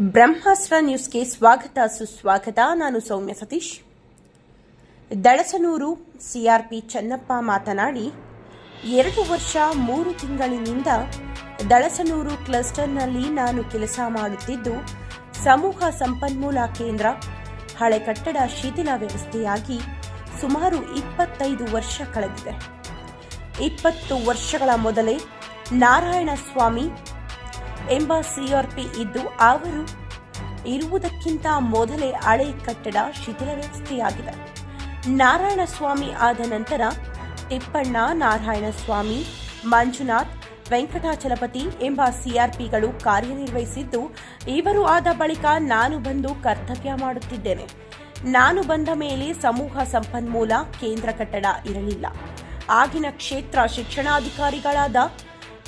ಬ್ರಹ್ಮಾಸ್ತ್ರ ನ್ಯೂಸ್ಗೆ ಸ್ವಾಗತ, ಸುಸ್ವಾಗತ. ನಾನು ಸೌಮ್ಯ ಸತೀಶ್. ದಳಸನೂರು ಸಿಆರ್ಪಿ ಚನ್ನಪ್ಪ ಮಾತನಾಡಿ, ಎರಡು ವರ್ಷ ಮೂರು ತಿಂಗಳಿನಿಂದ ದಳಸನೂರು ಕ್ಲಸ್ಟರ್ನಲ್ಲಿ ನಾನು ಕೆಲಸ ಮಾಡುತ್ತಿದ್ದು, ಸಮೂಹ ಸಂಪನ್ಮೂಲ ಕೇಂದ್ರ, ಹಳೆ ಕಟ್ಟಡ ಶಿಥಿಲ ವ್ಯವಸ್ಥೆಯಾಗಿ ಸುಮಾರು ಇಪ್ಪತ್ತೈದು ವರ್ಷ ಕಳೆದಿದೆ. ಇಪ್ಪತ್ತು ವರ್ಷಗಳ ಮೊದಲೇ ನಾರಾಯಣ ಸ್ವಾಮಿ ಎಂಬ ಸಿಆರ್ಪಿ ಇದ್ದು ಅವರು ಇರುವುದಕ್ಕಿಂತ ಮೊದಲೇ ಹಳೆ ಕಟ್ಟಡ ಶಿಥಿಲ ವ್ಯವಸ್ಥೆಯಾಗಿದೆ ನಾರಾಯಣಸ್ವಾಮಿ ಆದ ನಂತರ ತಿಪ್ಪಣ್ಣ, ನಾರಾಯಣಸ್ವಾಮಿ, ಮಂಜುನಾಥ್, ವೆಂಕಟಾಚಲಪತಿ ಎಂಬ ಸಿಆರ್ಪಿಗಳು ಕಾರ್ಯನಿರ್ವಹಿಸಿದ್ದು, ಇವರು ಆದ ಬಳಿಕ ನಾನು ಬಂದು ಕರ್ತವ್ಯ ಮಾಡುತ್ತಿದ್ದೇನೆ. ನಾನು ಬಂದ ಮೇಲೆ ಸಮೂಹ ಸಂಪನ್ಮೂಲ, ಕೇಂದ್ರ ಕಟ್ಟಡ ಇರಲಿಲ್ಲ. ಆಗಿನ ಕ್ಷೇತ್ರ ಶಿಕ್ಷಣಾಧಿಕಾರಿಗಳಾದ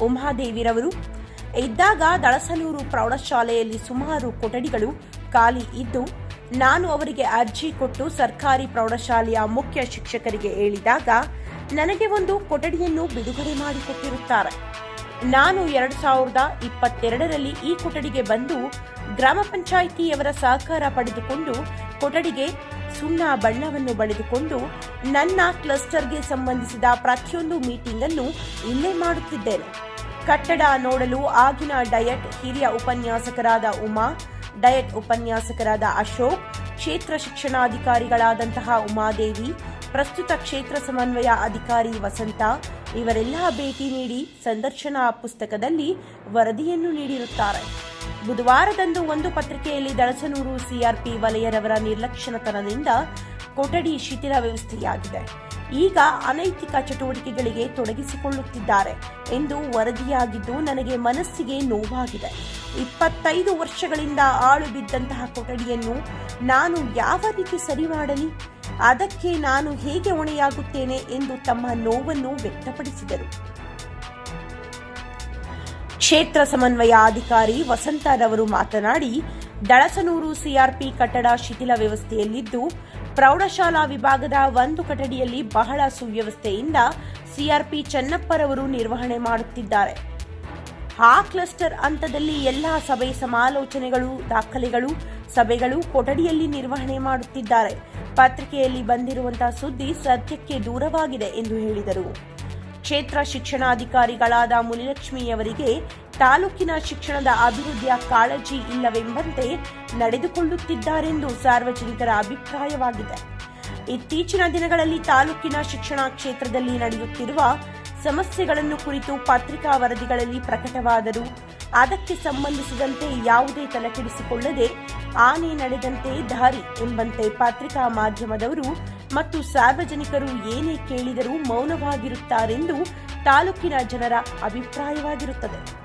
ಉಮಾದೇವಿರವರು ಇದ್ದಾಗ ದಳಸನೂರು ಪ್ರೌಢಶಾಲೆಯಲ್ಲಿ ಸುಮಾರು ಕೊಠಡಿಗಳು ಖಾಲಿ ಇದ್ದು, ನಾನು ಅವರಿಗೆ ಅರ್ಜಿ ಕೊಟ್ಟು ಸರ್ಕಾರಿ ಪ್ರೌಢಶಾಲೆಯ ಮುಖ್ಯ ಶಿಕ್ಷಕರಿಗೆ ಹೇಳಿದಾಗ, ನನಗೆ ಒಂದು ಕೊಠಡಿಯನ್ನು ಬಿಡುಗಡೆ ಮಾಡಿಕೊಟ್ಟಿರುತ್ತಾರೆ. ನಾನು ಎರಡು ಸಾವಿರದ ಇಪ್ಪತ್ತೆರಡರಲ್ಲಿ ಈ ಕೊಠಡಿಗೆ ಬಂದು ಗ್ರಾಮ ಪಂಚಾಯಿತಿಯವರ ಸಹಕಾರ ಪಡೆದುಕೊಂಡು ಕೊಠಡಿಗೆ ಸುಣ್ಣ ಬಣ್ಣವನ್ನು ಬಳಿದುಕೊಂಡು ನನ್ನ ಕ್ಲಸ್ಟರ್ಗೆ ಸಂಬಂಧಿಸಿದ ಪ್ರತಿಯೊಂದು ಮೀಟಿಂಗ್ ಅನ್ನು ಇಲ್ಲೇ ಮಾಡುತ್ತಿದ್ದೇನೆ. ಕಟ್ಟಡ ನೋಡಲು ಆಗಿನ ಡಯಟ್ ಹಿರಿಯ ಉಪನ್ಯಾಸಕರಾದ ಉಮಾ, ಡಯಟ್ ಉಪನ್ಯಾಸಕರಾದ ಅಶೋಕ್, ಕ್ಷೇತ್ರ ಶಿಕ್ಷಣಾಧಿಕಾರಿಗಳಾದಂತಹ ಉಮಾದೇವಿ, ಪ್ರಸ್ತುತ ಕ್ಷೇತ್ರ ಸಮನ್ವಯ ಅಧಿಕಾರಿ ವಸಂತ. ಇವರೆಲ್ಲ ಭೇಟಿ ನೀಡಿ ಸಂದರ್ಶನ ಪುಸ್ತಕದಲ್ಲಿ ವರದಿಯನ್ನು ನೀಡಿರುತ್ತಾರೆ. ಬುಧವಾರದಂದು ಒಂದು ಪತ್ರಿಕೆಯಲ್ಲಿ ದಳಸನೂರು ಸಿಆರ್ಪಿ ವಲಯರವರ ನಿರ್ಲಕ್ಷ್ಯತನದಿಂದ ಕೊಠಡಿ ಶಿಥಿಲ ವ್ಯವಸ್ಥೆಯಾಗಿದೆ. ಈಗ ಅನೈತಿಕ ಚಟುವಟಿಕೆಗಳಿಗೆ ತೊಡಗಿಸಿಕೊಳ್ಳುತ್ತಿದ್ದಾರೆ ಎಂದು ವರದಿಯಾಗಿದ್ದು ನನಗೆ ಮನಸ್ಸಿಗೆ ನೋವಾಗಿದೆ. ಇಪ್ಪತ್ತೈದು ವರ್ಷಗಳಿಂದ ಆಳು ಬಿದ್ದಂತಹ ಕೊಠಡಿಯನ್ನು ನಾನು ಯಾವ ರೀತಿ ಸರಿ ಮಾಡಲಿ? ಅದಕ್ಕೆ ನಾನು ಹೇಗೆ ಹೊಣೆಯಾಗುತ್ತೇನೆ ಎಂದು ತಮ್ಮ ನೋವನ್ನು ವ್ಯಕ್ತಪಡಿಸಿದರು. ಕ್ಷೇತ್ರ ಸಮನ್ವಯ ಅಧಿಕಾರಿ ವಸಂತರವರು ಮಾತನಾಡಿ, ದಳಸನೂರು ಸಿಆರ್ಪಿ ಕಟ್ಟಡ ಶಿಥಿಲ ವ್ಯವಸ್ಥೆಯಲ್ಲಿದ್ದು ಪ್ರೌಢಶಾಲಾ ವಿಭಾಗದ ಒಂದು ಕಟ್ಟಡಿಯಲ್ಲಿ ಬಹಳ ಸುವ್ಯವಸ್ಥೆಯಿಂದ ಸಿಆರ್ಪಿ ಚನ್ನಪ್ಪರವರು ನಿರ್ವಹಣೆ ಮಾಡುತ್ತಿದ್ದಾರೆ. ಆ ಕ್ಲಸ್ಟರ್ ಹಂತದಲ್ಲಿ ಎಲ್ಲಾ ಸಭೆ ಸಮಾಲೋಚನೆಗಳು, ದಾಖಲೆಗಳು, ಸಭೆಗಳು ಕೊಠಡಿಯಲ್ಲಿ ನಿರ್ವಹಣೆ ಮಾಡುತ್ತಿದ್ದಾರೆ. ಪತ್ರಿಕೆಯಲ್ಲಿ ಬಂದಿರುವಂತಹ ಸುದ್ದಿ ಸತ್ಯಕ್ಕೆ ದೂರವಾಗಿದೆ ಎಂದು ಹೇಳಿದರು. ಕ್ಷೇತ್ರ ಶಿಕ್ಷಣಾಧಿಕಾರಿಗಳಾದ ಮುನಿಲಕ್ಷ್ಮಿಯವರಿಗೆ ತಾಲೂಕಿನ ಶಿಕ್ಷಣದ ಅಭಿವೃದ್ಧಿಯ ಕಾಳಜಿ ಇಲ್ಲವೆಂಬಂತೆ ನಡೆದುಕೊಳ್ಳುತ್ತಿದ್ದಾರೆಂದು ಸಾರ್ವಜನಿಕರ ಅಭಿಪ್ರಾಯವಾಗಿದೆ. ಇತ್ತೀಚಿನ ದಿನಗಳಲ್ಲಿ ತಾಲೂಕಿನ ಶಿಕ್ಷಣ ಕ್ಷೇತ್ರದಲ್ಲಿ ನಡೆಯುತ್ತಿರುವ ಸಮಸ್ಯೆಗಳನ್ನು ಕುರಿತು ಪತ್ರಿಕಾ ವರದಿಗಳಲ್ಲಿ ಪ್ರಕಟವಾದರೂ ಅದಕ್ಕೆ ಸಂಬಂಧಿಸಿದಂತೆ ಯಾವುದೇ ತಲೆಕೆಡಿಸಿಕೊಳ್ಳದೆ ಆನೆ ನಡೆದಂತೆ ದಾರಿ ಎಂಬಂತೆ ಪತ್ರಿಕಾ ಮಾಧ್ಯಮದವರು ಮತ್ತು ಸಾರ್ವಜನಿಕರು ಏನೇ ಕೇಳಿದರೂ ಮೌನವಾಗಿರುತ್ತಾರೆಂದು ತಾಲೂಕಿನ ಜನರ ಅಭಿಪ್ರಾಯವಾಗಿರುತ್ತದೆ.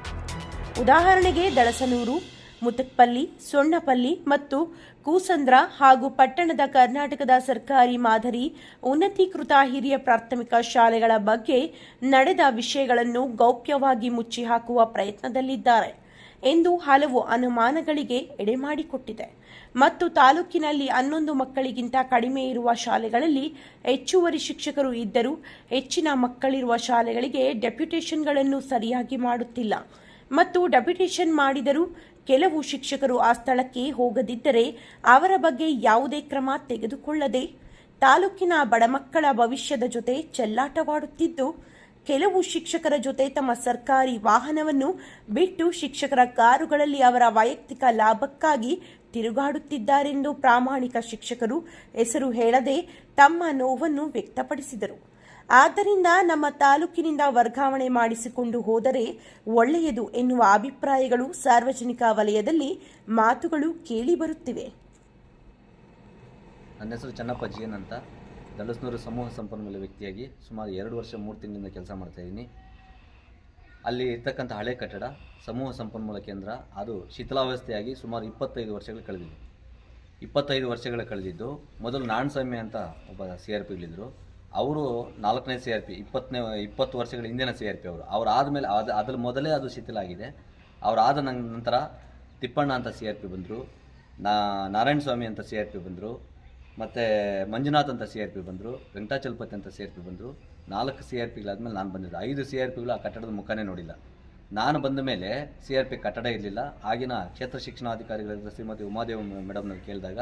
ಉದಾಹರಣೆಗೆ ದಳಸನೂರು, ಮುತಕ್ಪಲ್ಲಿ, ಸೊಣ್ಣಪಲ್ಲಿ ಮತ್ತು ಕೂಸಂದ್ರ ಹಾಗೂ ಪಟ್ಟಣದ ಕರ್ನಾಟಕದ ಸರ್ಕಾರಿ ಮಾದರಿ ಉನ್ನತೀಕೃತ ಹಿರಿಯ ಪ್ರಾಥಮಿಕ ಶಾಲೆಗಳ ಬಗ್ಗೆ ನಡೆದ ವಿಷಯಗಳನ್ನು ಗೌಪ್ಯವಾಗಿ ಮುಚ್ಚಿ ಹಾಕುವ ಪ್ರಯತ್ನದಲ್ಲಿದ್ದಾರೆ ಎಂದು ಹಲವು ಅನುಮಾನಗಳಿಗೆ ಎಡೆಮಾಡಿಕೊಟ್ಟಿದೆ ಮತ್ತು ತಾಲೂಕಿನಲ್ಲಿ ಹನ್ನೊಂದು ಮಕ್ಕಳಿಗಿಂತ ಕಡಿಮೆ ಇರುವ ಶಾಲೆಗಳಲ್ಲಿ ಹೆಚ್ಚುವರಿ ಶಿಕ್ಷಕರು ಇದ್ದರೂ ಹೆಚ್ಚಿನ ಮಕ್ಕಳಿರುವ ಶಾಲೆಗಳಿಗೆ ಡೆಪ್ಯುಟೇಷನ್ಗಳನ್ನು ಸರಿಯಾಗಿ ಮಾಡುತ್ತಿಲ್ಲ. ಮತ್ತು ಡೆಪ್ಯುಟೇಷನ್ ಮಾಡಿದರು ಕೆಲವು ಶಿಕ್ಷಕರು ಆ ಸ್ಥಳಕ್ಕೆ ಹೋಗದಿದ್ದರೆ ಅವರ ಬಗ್ಗೆ ಯಾವುದೇ ಕ್ರಮ ತೆಗೆದುಕೊಳ್ಳದೆ ತಾಲೂಕಿನ ಬಡಮಕ್ಕಳ ಭವಿಷ್ಯದ ಜೊತೆ ಚೆಲ್ಲಾಟವಾಡುತ್ತಿದ್ದು, ಕೆಲವು ಶಿಕ್ಷಕರ ಜೊತೆ ತಮ್ಮ ಸರ್ಕಾರಿ ವಾಹನವನ್ನು ಬಿಟ್ಟು ಶಿಕ್ಷಕರ ಕಾರುಗಳಲ್ಲಿ ಅವರ ವೈಯಕ್ತಿಕ ಲಾಭಕ್ಕಾಗಿ ತಿರುಗಾಡುತ್ತಿದ್ದಾರೆಂದು ಪ್ರಾಮಾಣಿಕ ಶಿಕ್ಷಕರು ಹೆಸರು ಹೇಳದೆ ತಮ್ಮ ನೋವನ್ನು ವ್ಯಕ್ತಪಡಿಸಿದರು. ಆದ್ದರಿಂದ ನಮ್ಮ ತಾಲೂಕಿನಿಂದ ವರ್ಗಾವಣೆ ಮಾಡಿಸಿಕೊಂಡು ಹೋದರೆ ಒಳ್ಳೆಯದು ಎನ್ನುವ ಅಭಿಪ್ರಾಯಗಳು ಸಾರ್ವಜನಿಕ ವಲಯದಲ್ಲಿ ಮಾತುಗಳು ಕೇಳಿಬರುತ್ತಿವೆ ನನ್ನ ಹೆಸರು ಚನ್ನಪ್ಪ ಜಿಎನ್ ಅಂತ. ದಳಸ್ನೂರು ಸಮೂಹ ಸಂಪನ್ಮೂಲ ವ್ಯಕ್ತಿಯಾಗಿ ಸುಮಾರು ಎರಡು ವರ್ಷ ಮೂರು ತಿಂಗಳಿಂದ ಕೆಲಸ ಮಾಡ್ತಾಯಿದ್ದೀನಿ ಅಲ್ಲಿ ಇರ್ತಕ್ಕಂಥ ಹಳೆ ಕಟ್ಟಡ, ಸಮೂಹ ಸಂಪನ್ಮೂಲ ಕೇಂದ್ರ, ಅದು ಶಿಥಿಲಾವಸ್ಥೆಯಾಗಿ ಸುಮಾರು ಇಪ್ಪತ್ತೈದು ವರ್ಷಗಳು ಕಳೆದಿದೆ. ಇಪ್ಪತ್ತೈದು ವರ್ಷಗಳು ಕಳೆದಿದ್ದು ಮೊದಲು ನಾಣಸ್ವಾಮಿ ಅಂತ ಒಬ್ಬ ಸಿ ಆರ್ ಪಿಗಳಿದ್ದರು ಅವರು ನಾಲ್ಕನೇ ಸಿ ಆರ್ ಪಿ, ಇಪ್ಪತ್ತನೇ, ಇಪ್ಪತ್ತು ವರ್ಷಗಳ ಹಿಂದಿನ ಸಿ ಆರ್ ಪಿ ಅವರು. ಅವ್ರು ಆದಮೇಲೆ ಅದು, ಅದ್ರ ಮೊದಲೇ ಅದು ಶಿಥಿಲ ಆಗಿದೆ. ಅವ್ರು ಆದ ನಂತರ ತಿಪ್ಪಣ್ಣ ಅಂತ ಸಿ ಆರ್ ಪಿ ಬಂದರು, ನಾ, ನಾರಾಯಣ ಸ್ವಾಮಿ ಅಂತ ಸಿ ಆರ್ ಪಿ ಬಂದರು, ಮತ್ತು ಮಂಜುನಾಥ್ ಅಂತ ಸಿ ಆರ್ ಪಿ ಬಂದರು, ವೆಂಕಟಾಚಲಪತಿ ಅಂತ ಸಿ ಆರ್ ಪಿ ಬಂದರು. ನಾಲ್ಕು ಸಿ ಆರ್ ಪಿಗಳಾದ್ಮೇಲೆ ನಾನು ಬಂದಿದ್ದೆ. ಐದು ಸಿ ಆರ್ ಪಿಗಳು ಆ ಕಟ್ಟಡದ ಮುಖನೇ ನೋಡಿಲ್ಲ. ನಾನು ಬಂದ ಮೇಲೆ ಸಿ ಆರ್ ಪಿ ಕಟ್ಟಡ ಇರಲಿಲ್ಲ. ಆಗಿನ ಕ್ಷೇತ್ರ ಶಿಕ್ಷಣಾಧಿಕಾರಿಗಳಾದ ಶ್ರೀಮತಿ ಉಮಾದೇವ್ ಮೇಡಮ್ನವ್ರು ಕೇಳಿದಾಗ,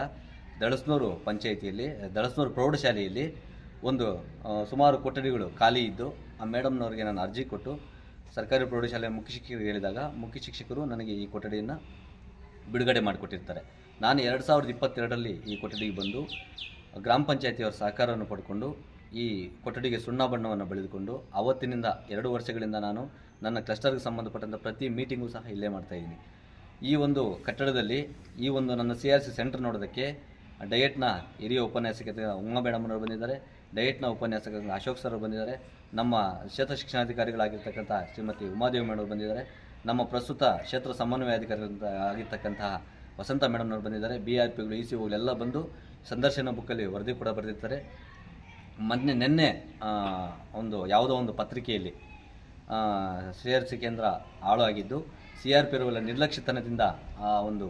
ದಳಸ್ನೂರು ಪಂಚಾಯಿತಿಯಲ್ಲಿ, ದಳಸ್ನೂರು ಪ್ರೌಢಶಾಲೆಯಲ್ಲಿ ಒಂದು ಸುಮಾರು ಕೊಠಡಿಗಳು ಖಾಲಿ ಇದ್ದು, ಆ ಮೇಡಮ್ನವ್ರಿಗೆ ನಾನು ಅರ್ಜಿ ಕೊಟ್ಟು ಸರ್ಕಾರಿ ಪ್ರೌಢಶಾಲೆಯ ಮುಖ್ಯ ಶಿಕ್ಷಕರಿಗೆ ಹೇಳಿದಾಗ, ಮುಖ್ಯ ಶಿಕ್ಷಕರು ನನಗೆ ಈ ಕೊಠಡಿಯನ್ನು ಬಿಡುಗಡೆ ಮಾಡಿಕೊಟ್ಟಿರ್ತಾರೆ. ನಾನು ಎರಡು ಸಾವಿರದ ಇಪ್ಪತ್ತೆರಡರಲ್ಲಿ ಈ ಕೊಠಡಿಗೆ ಬಂದು, ಗ್ರಾಮ ಪಂಚಾಯತಿಯವರ ಸಹಕಾರವನ್ನು ಪಡ್ಕೊಂಡು, ಈ ಕೊಠಡಿಗೆ ಸುಣ್ಣ ಬಣ್ಣವನ್ನು ಬೆಳೆದುಕೊಂಡು, ಅವತ್ತಿನಿಂದ ಎರಡು ವರ್ಷಗಳಿಂದ ನಾನು ನನ್ನ ಕ್ಲಸ್ಟರ್ಗೆ ಸಂಬಂಧಪಟ್ಟಂಥ ಪ್ರತಿ ಮೀಟಿಂಗು ಸಹ ಇಲ್ಲೇ ಮಾಡ್ತಾಯಿದ್ದೀನಿ ಈ ಒಂದು ಕಟ್ಟಡದಲ್ಲಿ, ಈ ಒಂದು ನನ್ನ ಸಿ ಆರ್ ಸಿ ಸೆಂಟರ್ ನೋಡೋದಕ್ಕೆ ಡಯಟ್ನ ಹಿರಿಯ ಉಪನ್ಯಾಸಕ ಉಮಾ ಮೇಡಮ್ನವರು ಬಂದಿದ್ದಾರೆ. ಡಯಟ್ನ ಉಪನ್ಯಾಸಕ ಅಶೋಕ್ ಸರ್ ಬಂದಿದ್ದಾರೆ. ನಮ್ಮ ಕ್ಷೇತ್ರ ಶಿಕ್ಷಣಾಧಿಕಾರಿಗಳಾಗಿರ್ತಕ್ಕಂಥ ಶ್ರೀಮತಿ ಉಮಾದೇವಿ ಮೇಡಮ್ ಬಂದಿದ್ದಾರೆ. ನಮ್ಮ ಪ್ರಸ್ತುತ ಕ್ಷೇತ್ರ ಸಮನ್ವಯಾಧಿಕಾರಿಗಳಂತ ಆಗಿರ್ತಕ್ಕಂತಹ ವಸಂತ ಮೇಡಮ್ನವರು ಬಂದಿದ್ದಾರೆ. ಬಿ ಆರ್ ಪಿಗಳು ಇ ಸಿ ಎಲ್ಲ ಬಂದು ಸಂದರ್ಶನ ಬುಕ್ಕಲ್ಲಿ ವರದಿ ಕೂಡ ಬರೆದಿರ್ತಾರೆ. ಮೊನ್ನೆ, ನಿನ್ನೆ ಒಂದು ಯಾವುದೋ ಒಂದು ಪತ್ರಿಕೆಯಲ್ಲಿ ಸಿ ಆರ್ ಸಿ ಕೇಂದ್ರ ಹಾಳಾಗಿದ್ದು ಸಿ ಆರ್ ಪಿ ಇರುವಲ್ಲ ನಿರ್ಲಕ್ಷ್ಯತನದಿಂದ ಆ ಒಂದು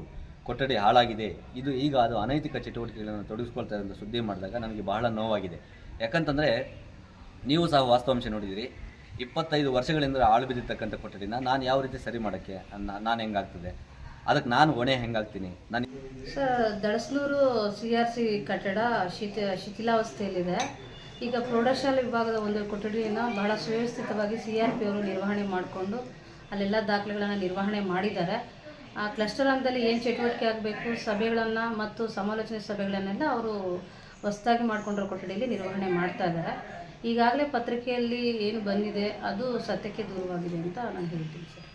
ಕೊಠಡಿ ಹಾಳಾಗಿದೆ. ಇದು ಈಗ ಅದು ಅನೈತಿಕ ಚಟುವಟಿಕೆಗಳನ್ನು ತೊಡಗಿಸ್ಕೊಳ್ತಾ ಇರೋದು ಸುದ್ದಿ ಮಾಡಿದಾಗ ನನಗೆ ಬಹಳ ನೋವಾಗಿದೆ. ಯಾಕಂತಂದರೆ ನೀವು ಸಹ ವಾಸ್ತವಾಂಶ ನೋಡಿದಿರಿ. ಇಪ್ಪತ್ತೈದು ವರ್ಷಗಳಿಂದ ಆಳು ಬಿದ್ದಿರ್ತಕ್ಕಂಥ ಕೊಠಡಿನ ನಾನು ಯಾವ ರೀತಿ ಸರಿ ಮಾಡೋಕ್ಕೆ ನಾನು ಹೆಂಗಾಗ್ತದೆ? ಅದಕ್ಕೆ ನಾನು ಹೊಣೆ ಹೆಂಗಾಗ್ತೀನಿ? ನಾನು sir Dalasnur C R C ಕಟ್ಟಡ ಶಿಥಿ, ಶಿಥಿಲಾವಸ್ಥೆಯಲ್ಲಿದೆ. ಈಗ ಪ್ರೌಢಶಾಲೆ ವಿಭಾಗದ ಒಂದು ಕೊಠಡಿಯನ್ನು ಬಹಳ ಸುವ್ಯವಸ್ಥಿತವಾಗಿ ಸಿ ಆರ್ ಪಿ ಅವರು ನಿರ್ವಹಣೆ ಮಾಡಿಕೊಂಡು ಅಲ್ಲೆಲ್ಲ ದಾಖಲೆಗಳನ್ನು ನಿರ್ವಹಣೆ ಮಾಡಿದ್ದಾರೆ. ಆ ಕ್ಲಸ್ಟರ್ ಹಂತದಲ್ಲಿ ಏನು ಚಟುವಟಿಕೆ ಆಗಬೇಕು, ಸಭೆಗಳನ್ನು ಮತ್ತು ಸಮಾಲೋಚನೆ ಸಭೆಗಳನ್ನೆಲ್ಲ ಅವರು ಹೊಸದಾಗಿ ಮಾಡಿಕೊಂಡಿರೋ ಕೊಠಡಿಯಲ್ಲಿ ನಿರ್ವಹಣೆ ಮಾಡ್ತಾ ಇದ್ದಾರೆ. ಈಗಾಗಲೇ ಪತ್ರಿಕೆಯಲ್ಲಿ ಏನು ಬಂದಿದೆ, ಅದು ಸತ್ಯಕ್ಕೆ ದೂರವಾಗಿದೆ ಅಂತ ನಾನು ಹೇಳ್ತೀನಿ ಸರ್.